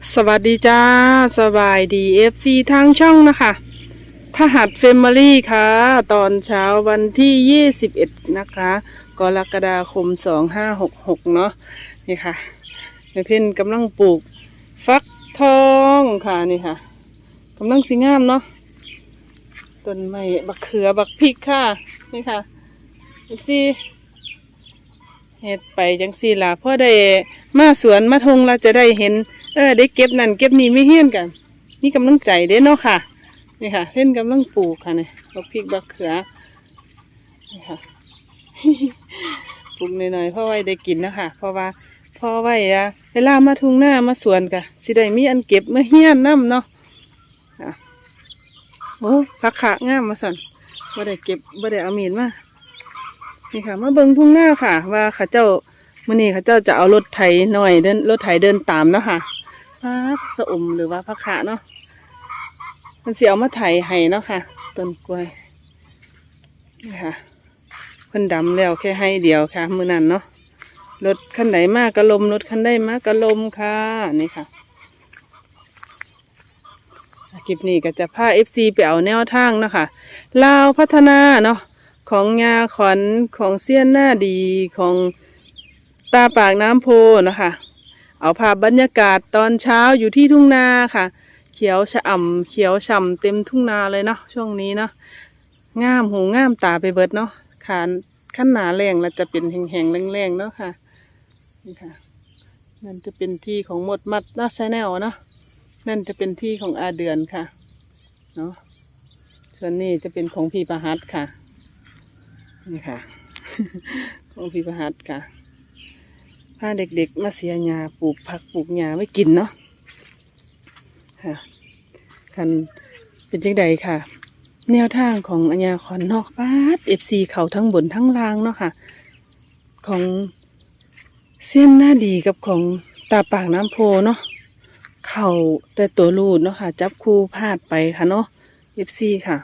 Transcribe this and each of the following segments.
สวัสดีจ้า สบายดีเอฟซีทางช่องนะคะพหัสเฟมิลี่ค่ะ ตอนเช้าวันที่21นะคะ กรกฎาคม2566เนาะนี่ค่ะแม่เพ่นกำลังปลูกฟักทองค่ะนี่ค่ะกำลังสีงามเนาะต้นไม้บักเขือบักพริกค่ะ นี่ค่ะเอฟซี เฮ็ดไปจังสี่ล่ะพ่อได้มาสวนมาทงเราจะได้เห็น เออ ได้เก็บนั่นเก็บนี่ไม่เฮี้ยนกันนี่กำลังใจเด้เนาะค่ะ นี่ค่ะเพ่นกำลังปลูกค่ะเนี่ยบักพริกบักเขือนี่ค่ะปลูกหน่อยๆพราะไว้ได้กินนะคะเพราะว่าพ่อไว้อะเวลามาทุ่งหน้ามาสวนกะสิได้มีอันเก็บมาเฮี้ยนน้ำเนาะค่ะโอ้ผักขะงามมาสั่นบ่ได้เก็บบ่ได้เอามีดมา นี่ค่ะ มาเบิ่งทุ่งหน้าค่ะ ว่าข้าเจ้ามื่อนี้ข้าเจ้าจะเอารถไถหน่อยเดินรถไถเดินตามเนาะค่ะพักสะอมหรือว่าผักขะเนาะมันเสิเอามาไถให้เนาะค่ะต้นกล้วยนี่ค่ะเพิ่นดำแล้วแค่ให้เดียวค่ะมือนั้นเนาะรถคันไหนมากกระลมรถคันได้มากกระลมค่ะนี่ค่ะคลิปนี้ก็จะพาเอฟซีไปเอาแนวทางเนาะคะลาวพัฒนาเนาะ ของยาขวัญของเสี้ยนหน้าดีของตาปากน้ำโพนะคะ เอาภาพบรรยากาศตอนเช้าอยู่ที่ทุ่งนาค่ะ เขียวชะอ่ำเขียวฉ่ำเต็มทุ่งนาเลยเนาะช่วงนี้เนาะงามหูงามตาไปเบิดเนาะขานขั้นหนาแรงแล้วจะเป็นแห้งๆแรงๆเนาะค่ะนี่ค่ะ นั่นจะเป็นที่ของหมดมัดนาชแนลเนาะนั่นจะเป็นที่ของอาเดือนค่ะเนาะส่วนนี้จะเป็นของพี่ประหัตค่ะ นี่ค่ะของพี่ประหัตค่ะพาเด็กๆ มาเสียหญ้าปลูกผักปลูกหญ้าไว้กินเนาะค่ะคันเป็นจังใดค่ะ แนวทางของอัญญาคอนนอกบ้านเอฟซีเขาทั้งบนทั้งล่างเนาะค่ะ ของเส้นหน้าดีกับของตาปากน้ำโพเนาะเข่าแต่ตัวรูดเนาะค่ะ จับคู่พลาดไปค่ะเนาะเอฟซีค่ะ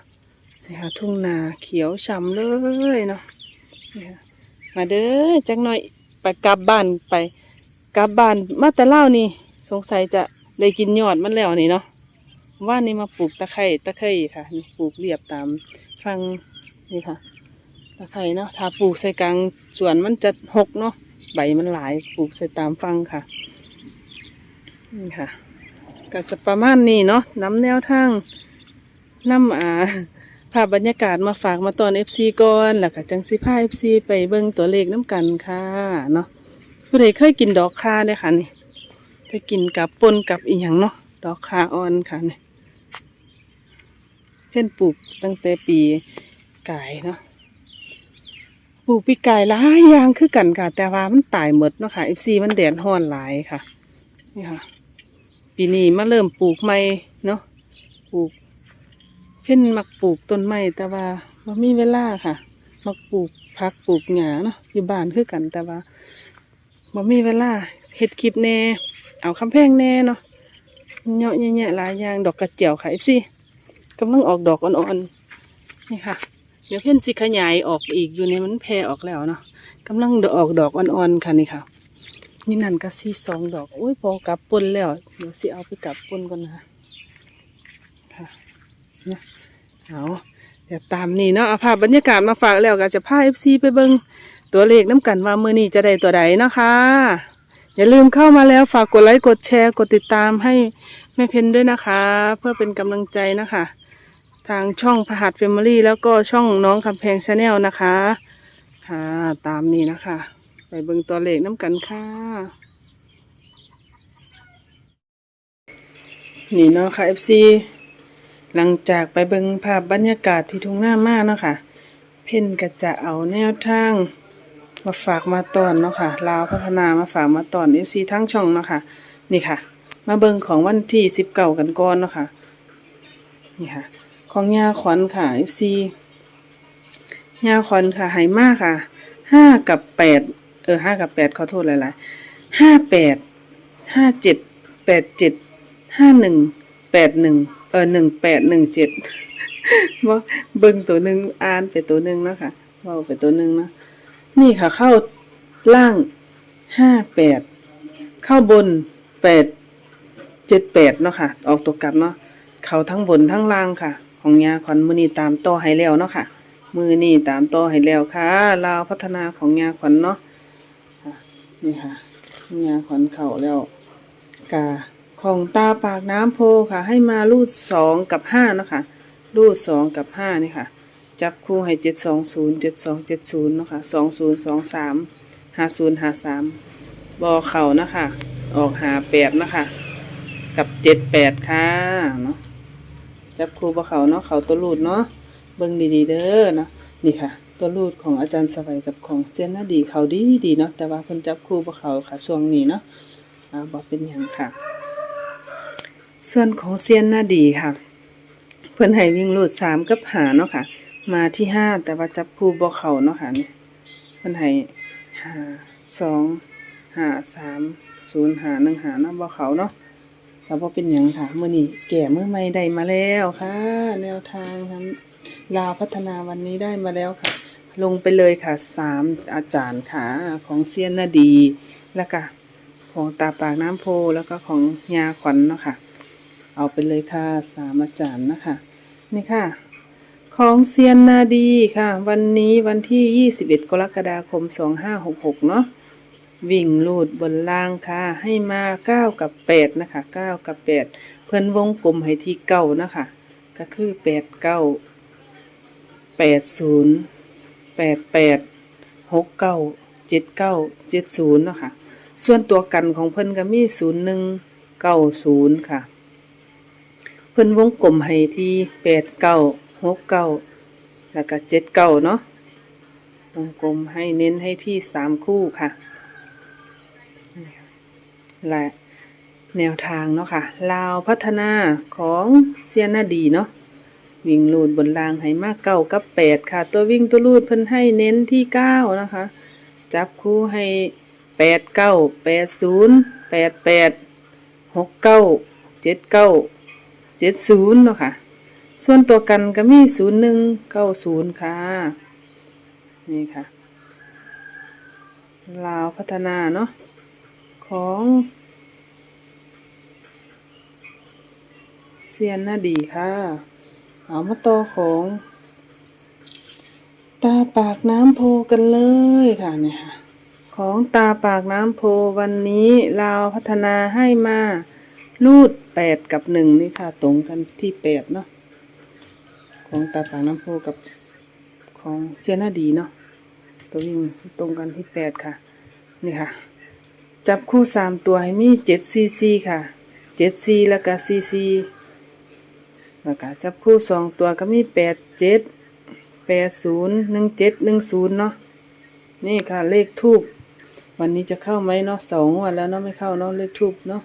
นี่ค่ะทุ่งนาเขียวฉ่ำเลยเนาะนี่ค่ะมาเด้อจักหน่อยไปกลับบ้านไปกลับบ้านมาแต่เล่านี่ สงสัยจะได้กินยอดมันแล้วนี่เนาะว่านี่มาปลูกตะไคร่ตะไคร่ค่ะนี่ปลูกเรียบตามฟังนี่ค่ะตะไคร่เนาะถ้าปลูกใส่กลางสวนมันจะหกเนาะใบมันหลายปลูกใส่ตามฟังค่ะนี่ค่ะ ก็จะประมาณนี้เนาะน้ำแนวทางน้ำอ่า ภาพบรรยากาศมาฝากมาตอนเอฟซีก่อนแล้วก็จังสิพาเอฟซีไปเบิ่งตัวเลขน้ำกันค่ะเนาะผู้ใดเคยกินดอกคาเด้อค่ะนี่ไปกินกับปนกับอีหยังเนาะดอกคาอ่อนค่ะนี่เพ่นปลูกตั้งแต่ปีกายเนาะปลูกปีกายหลายอย่างคือกันค่ะ แต่ว่ามันตายหมดเนาะค่ะเอฟซีมันแดดห้อนหลายค่ะนี่ค่ะ ปีนี้มาเริ่มปลูกใหม่เนาะปลูก เพ่นมักปลูกต้นไม้แต่ว่าบ่มีเวลาค่ะ มักปลูกพักปลูกหญ้าเนาะอยู่บ้านคือกันแต่ว่าบ่มีเวลาเฮ็ดคลิปแน่ เอาคำแพงแน่เนาะเนาะแย่หลายอย่างดอกกระเจียวค่ะเอฟซีกำลังออกดอกอ่อนๆนี่ค่ะ เดี๋ยวเพ่นสิขยายออกอีกอยู่ในมันแพร่ออกแล้วเนาะกำลังออกดอกอ่อนๆค่ะนี่ค่ะ นี่นั่นก็สีสองดอกโอ้ยพอกลับปนแล้วเดี๋ยวสิเอาไปกลับปนก่อนนะคะค่ะเนี่ย เอาเดี๋ยวตามนี่เนาะเอาภาพบรรยากาศมาฝากแล้วก็จะพาเอฟซีไปเบิ่งตัวเลขน้ำกันว่ามือนี้จะได้ตัวใดนะคะอย่าลืมเข้ามาแล้วฝากกดไลค์กดแชร์กดติดตามให้แม่เพนด้วยนะคะ เพื่อเป็นกำลังใจนะคะ ทางช่องพหัสเฟมิลี่แล้วก็ช่องน้องคำแพงชาแนลนะคะ ค่ะ ตามนี้นะคะ ไปเบิ่งตัวเลขน้ำกันค่ะนี่เนาะค่ะ FC หลังจากไปเบิ่งภาพบรรยากาศที่ทุ่งหน้ามาเนาะค่ะ เพ่นก็จะเอาแนวทาง มาฝากมาตอนเนาะค่ะลาวพัฒนามาฝากมาตอน FC ทั้งช่องเนาะค่ะ นี่ค่ะ มาเบิ่งของวันที่สิบเก้ากันก่อนเนาะค่ะ นี่ค่ะ ของยาขวัญค่ะ FC ยาขวัญค่ะไหมากค่ะห้ากับแปดเออห้ากับแปดขอโทษหลายๆห้าแปดห้าเจ็ดแปดเจ็ดห้าหนึ่งแปดหนึ่ง เออหนึ่งแปดหนึ่งเจ็ดว่าเบิ่งตัวหนึ่งอ่านไปตัวหนึ่งเนาะค่ะเว่าไปตัวหนึ่งเนาะนี่ค่ะเข้าล่างห้าแปดเข้าบนแปดเจ็ดแปดเนาะค่ะ ออกตัวกลับเนาะเขาทั้งบนทั้งล่างค่ะ ของยาขวัญมือนี้ตามต่อให้แล้วเนาะค่ะ มือนี้ตามต่อให้แล้วค่ะลาวพัฒนาของยาขวัญเนาะค่ะนี่ค่ะยาขวัญเข่าแล้วกา ของตาปากน้ำโพค่ะ ให้มารูดสองกับห้าเนาะค่ะรูดสองกับห้านี่ค่ะ จับคู่ให้เจ็ดสองศูนย์เจ็ดสองเจ็ดศูนย์เนาะค่ะสองศูนย์สองสามห้าศูนย์ห้าสามบอเข่านะคะ ออกหาแปดนะคะ กับเจ็ดแปดค่ะเนาะจับคู่บอเขาเนาะเขาตัวรูดเนาะเบิ่งดีๆเด้อเนาะนี่ค่ะ ตัวรูดของอาจารย์สวัยกับของเซียนนาดีเขาดีดีเนาะแต่ว่าเพิ่นจับคู่บอเขาค่ะช่วงนี้เนาะอ่าบอกเป็นหยังค่ะ ส่วนของเซียนนาดีค่ะ เพิ่อนให้วิ่งรูดสามกับหาเนาะค่ะ มาที่ห้าแต่ว่าจับคู่บ่เขาเนาะค่ะนี่เพิ่อนให้หาสองหาสามศูนย์หาหนึ่งห้าเนาะบ่เขาเนาะแต่บ่าเป็นหยังค่ะเมื้อนี้แก่เมื้อใหม่ได้มาแล้วค่ะ แนวทางทำลาวพัฒนาวันนี้ได้มาแล้วค่ะ ลงไปเลยค่ะสามอาจารย์ค่ะของเซียนนาดีแล้วก็ของตาปากน้ำโพแล้วก็ของยาขวัญเนาะค่ะ เอาไปเลยค่ะสามอาจารย์นะคะ นี่ค่ะ ของเซียนนาดีค่ะ วันนี้วันที่ 21 กรกฎาคม 2566 เนาะวิ่งลูดบนล่างค่ะ ให้มา 9 กับ 8 นะคะ 9 กับ 8 เพิ่นวงกลมให้ที่เก้านะคะ ก็คือ 8 9 8 0 8 8 6 9 7 9 7 0 เนาะค่ะ ส่วนตัวกันของเพิ่นก็มี 0 1 9 0 ค่ะ พิ่นวงกลมให้ที่แปดเก้าหกเก้าแล้วก็เจ็ดเก้าเนาะวงกลมให้เน้นให้ที่สามคู่ค่ะและแนวทางเนาะค่ะลาวพัฒนาของเซียนาดีเนาะวิ่งลูดบนรางให้มากเก้ากับแปดค่ะ ตัววิ่งตัวลูดเพิ่นให้เน้นที่เก้านะคะ จับคู่ให้แปดเก้าแปดศูนย์แปดแปดหกเก้าเจ็ดเก้า เจ็ดศูนย์เนาะค่ะ ส่วนตัวกันก็มีศูนย์หนึ่งเก้าศูนย์ค่ะ นี่ค่ะ ลาวพัฒนาเนาะ ของเซียนนาดีค่ะ เอามาต่อของ ตาปากน้ำโพกันเลยค่ะเนี่ยค่ะ ของตาปากน้ำโพวันนี้ลาวพัฒนาให้มา รูดแปดกับหนึ่งนี่ค่ะ ตรงกันที่แปดเนาะของตาปากน้ำโพกับของเซียนาดีเนาะตัววิ่งตรงกันที่แปดค่ะ นี่ค่ะ จับคู่สามตัวให้มีเจ็ดซีซีค่ะเจ็ดซีแล้วก็ซีซีแล้วก็จับคู่สองตัวก็มีแปดเจ็ดแปดศูนย์หนึ่งเจ็ดหนึ่งศูนย์เนาะนี่ค่ะเลขทูบวันนี้จะเข้าไหมเนาะสองงวันแล้วเนาะไม่เข้าเนาะเลขทูบเนาะ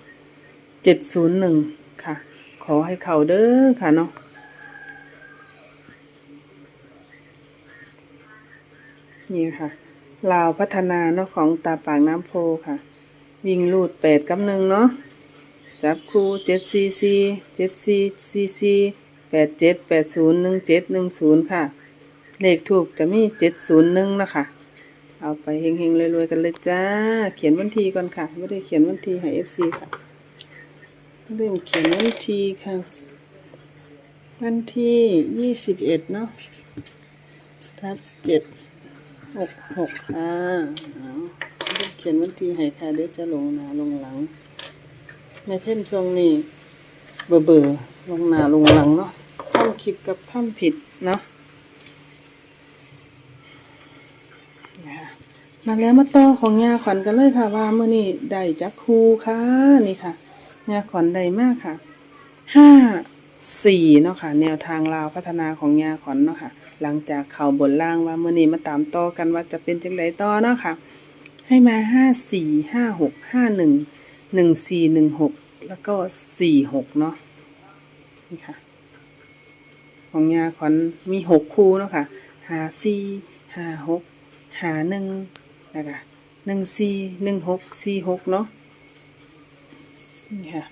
เจ็ดศูนย์หนึ่งค่ะ ขอให้เขาเด้อค่ะเนาะนี่ค่ะลาวพัฒนาเนาะของตาปากน้ำโพค่ะ วิ่งลูดแปดกับหนึ่งเนาะจับคู่เจ็ดซีซีเจ็ดซีซีซีแปดเจ็ดแปดศูนย์หนึ่งเจ็ดหนึ่งศูนย์ค่ะ เลขถูกจะมีเจ็ดศูนย์หนึ่งนะคะเอาไปเฮงๆรวยๆกันเลยจ้า เขียนวันทีก่อนค่ะ ไม่ได้เขียนวันทีให้เอฟซีค่ะ เริ่มเขียนวันที่ค่ะ วันที่ยี่สิบเอ็ดเนาะทับเจ็ดหกหกค่ะเริ่มเขียนวันที่ให้ค่ะเดี๋ยวจะลงหนาลงหลังในเพ่นช่วงนี้เบื่อเบื่อๆลงหนาลงหลังเนาะทำคลิปกับทำผิดเนาะนะคะนั่นแล้วมาต่อของยาขวัญกันเลยค่ะว่าเมื่อนี้ได้จักครูค่ะนี่ค่ะ ยาขวัญใดมากค่ะห้าสี่เนาะค่ะ แนวทางลาวพัฒนาของยาขวัญเนาะค่ะ หลังจากเข่าบนล่างว่าเมื่อนี้มาตามต่อกันว่าจะเป็นจังไดต่อเนาะค่ะ ให้มาห้าสี่ห้าหกห้าหนึ่งหนึ่งสี่หนึ่งหกแล้วก็สี่หกเนาะนี่ค่ะ ของยาขวัญมีหกคู่เนาะค่ะหาสี่หาหกหาหนึ่งนะคะหนึ่งสี่หนึ่งหกสี่หกเนาะ นี่ค่ะ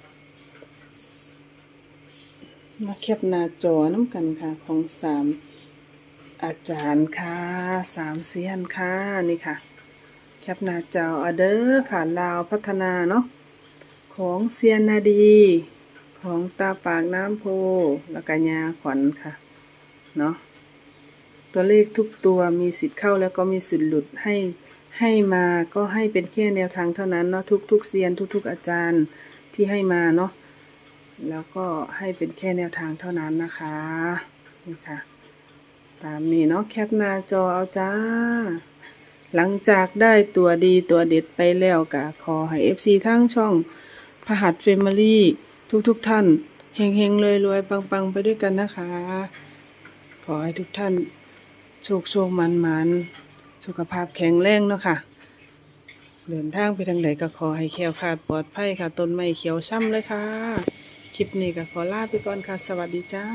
มาแคปหน้าจอน้ำกันค่ะ ของสามอาจารย์ค่ะสามเซียนค่ะนี่ค่ะ แคปหน้าจอเอเด้อค่ะลาวพัฒนาเนาะของเซียนนาดี ของตาปากน้ำโพแล้วก็ยาขวัญค่ะเนาะตัวเลขทุกตัวมีสิทธิ์เข้าแล้วก็มีสิทธิ์หลุดให้ให้มาก็ให้เป็นแค่แนวทางเท่านั้นเนาะทุกทุกเซียนทุกทุกอาจารย์ ที่ให้มาเนาะแล้วก็ให้เป็นแค่แนวทางเท่านั้นนะคะนี่ค่ะตามนี้เนาะแคปหน้าจอเอาจ้า หลังจากได้ตัวดีตัวเด็ดไปแล้วก็ขอให้ FC ทั้งช่องพหัสเฟมิลี่ทุกทุกๆท่านเฮงเฮงรวยรวยๆปังๆไปด้วยกันนะคะ ขอให้ทุกท่านโชคโชคมันมันๆสุขภาพแข็งแรงเนาะค่ะ เดินทางไปทางไหนก็ขอให้แคล้วคลาดปลอดภัยค่ะ ต้นไม้เขียวช่ำเลยค่ะ คลิปนี้ก็ขอลาไปก่อนค่ะ สวัสดีจ้า